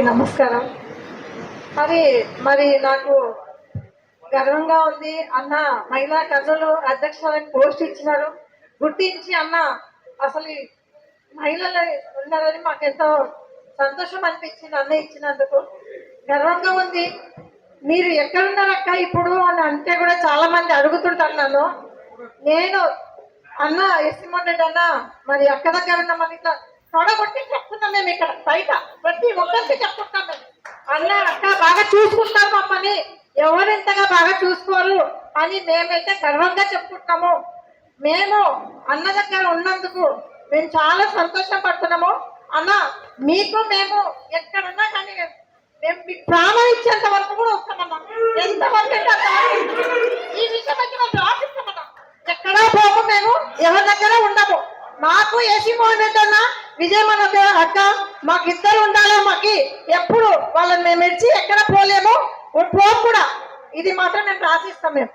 అందరికీ నమస్కారం. మరి మరి నాకు గర్వంగా ఉంది. అన్న మహిళా కర్నూలు అధ్యక్షురాలకు పోస్ట్ ఇచ్చినారు. గుర్తించి అన్న అసలు మహిళలు ఉన్నారని మాకు ఎంతో సంతోషం అనిపించింది అన్న ఇచ్చినందుకు. గర్వంగా ఉంది. మీరు ఎక్కడున్నారు అక్క ఇప్పుడు అని అంటే కూడా చాలా మంది అడుగుతుంటారు నన్ను. నేను అన్న ఎస్సీ రెడ్డి అన్న మరి అక్క దగ్గర ఉన్నామని ఇట్లా తొడగొట్టి బయట ప్రతి ఒక్కరికి చెప్పుకుంటాను అన్న అక్క బాగా చూసుకుంటారు మమ్మల్ని ఎవరెంతగా బాగా చూసుకోరు. అని మేమైతే గర్వంగా చెప్పుకుంటాము. మేము అన్న దగ్గర ఉన్నందుకు మేము చాలా సంతోషం పడుతున్నాము అన్న మీకు మేము ఎక్కడున్నా కానీ మేము మీకు ప్రాణం ఇచ్చేంత వరకు కూడా వస్తామన్నా. ఎంత వరకు ఈ విషయం రాసిస్తామన్నా. ఎక్కడా పోము మేము. ఎవరి దగ్గర ఉండము. మాకు ఏసీ రెడ్డి అన్న విజయమన అక్క మాకు ఇద్దరు ఉండాలి మాకి? ఎప్పుడు? వాళ్ళని మేము ఇచ్చి ఎక్కడ పోలేము? పోం కూడా ఇది మాత్రం నేను రాసిస్తాం మేము.